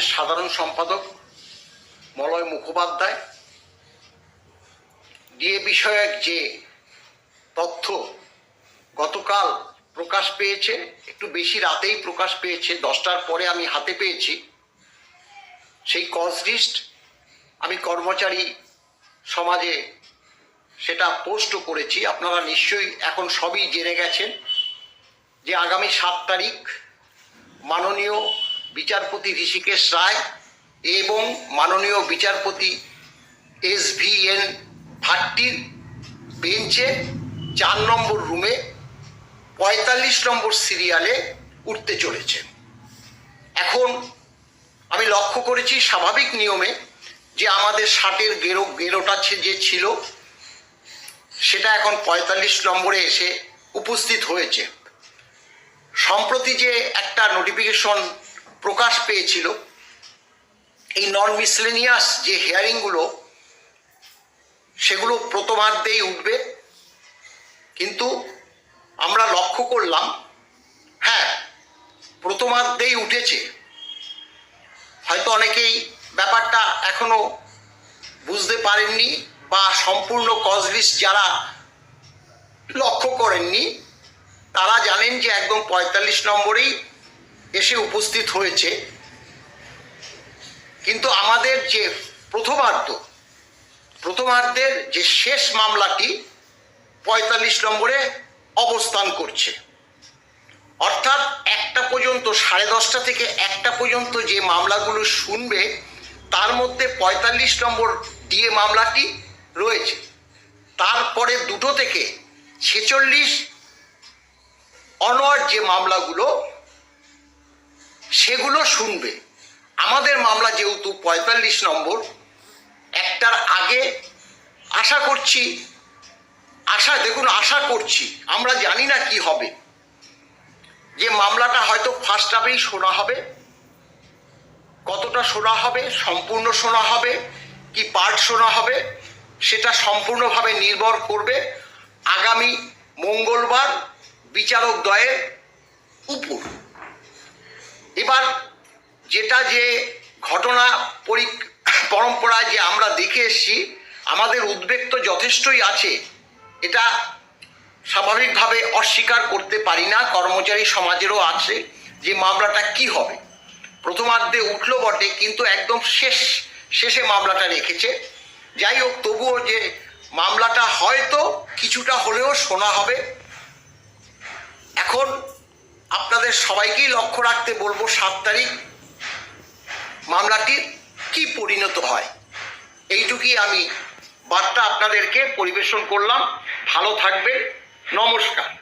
পরিষদের সাধারণ সম্পাদক মলয় মুখোপাধ্যায়। ডিএ বিষয়ক যে তথ্য গতকাল প্রকাশ পেয়েছে, একটু বেশি রাতেই প্রকাশ পেয়েছে, দশটার পরে আমি হাতে পেয়েছি। সেই কজ লিস্ট আমি কর্মচারী সমাজে সেটা পোস্ট করেছি। আপনারা নিশ্চয়ই এখন সবই জেনে গেছেন যে আগামী সাত তারিখ মাননীয় বিচারপতি ঋষিকেশ রায় এবং মাননীয় বিচারপতি এস ভি এন ভাট্টির বেঞ্চে চার নম্বর রুমে পঁয়তাল্লিশ নম্বর সিরিয়ালে উঠতে চলেছে। এখন আমি লক্ষ্য করেছি স্বাভাবিক নিয়মে যে আমাদের ষাটের গেরো, গেরোটা যে ছিল, সেটা এখন পঁয়তাল্লিশ নম্বরে এসে উপস্থিত হয়েছে। সম্প্রতি যে একটা নোটিফিকেশন প্রকাশ পেয়েছিল। এই নন মিসলেনিয়াস যে হেয়ারিংগুলো সেগুলো প্রথমার্ধেই উঠবে। কিন্তু আমরা লক্ষ্য করলাম হ্যাঁ প্রথমার্ধেই উঠেছে। হয়তো অনেকেই ব্যাপারটা এখনও বুঝতে পারেননি বা সম্পূর্ণ কজ লিস্ট যারা লক্ষ্য করেননি, তারা জানেন যে একদম পঁয়তাল্লিশ নম্বরেই এসে উপস্থিত হয়েছে। কিন্তু আমাদের যে প্রথমার্ধ, প্রথমার্ধের যে শেষ মামলাটি পঁয়তাল্লিশ নম্বরে অবস্থান করছে। অর্থাৎ একটা পর্যন্ত, সাড়ে দশটা থেকে একটা পর্যন্ত যে মামলাগুলো শুনবে, তার মধ্যে পঁয়তাল্লিশ নম্বর দিয়ে মামলাটি রয়েছে। তারপরে দুটো থেকে ছেচল্লিশ অনওয়ার্ড যে মামলাগুলো সেগুলো শুনবে। আমাদের মামলা যেহেতু পঁয়তাল্লিশ নম্বর, একটার আগে আশা করছি, আশা, দেখুন, আশা করছি, আমরা জানি না কি হবে। যে মামলাটা হয়তো ফার্স্ট হাফেই শোনা হবে, কতটা শোনা হবে, সম্পূর্ণ শোনা হবে, কি পার্ট শোনা হবে, সেটা সম্পূর্ণভাবে নির্ভর করবে আগামী মঙ্গলবার বিচারক দ্বয়ের উপর। এবার যেটা যে ঘটনা পরি পরম্পরায় যে আমরা দেখে এসেছি, আমাদের উদ্বেগ তো যথেষ্টই আছে। এটা স্বাভাবিকভাবে অস্বীকার করতে পারি না, কর্মচারী সমাজেরও আছে যে মামলাটা কি হবে। প্রথমার্ধে উঠল বটে, কিন্তু একদম শেষ, শেষে মামলাটা রেখেছে। যাই হোক, তবুও যে মামলাটা হয়তো কিছুটা হলেও শোনা হবে। এখন আপনাদের সবাইকেই লক্ষ্য রাখতে বলব সাত তারিখ মামলাটির কি পরিণত হয়? এইটুকুই আমি বার্তা আপনাদেরকে পরিবেশন করলাম। ভালো থাকবে নমস্কার।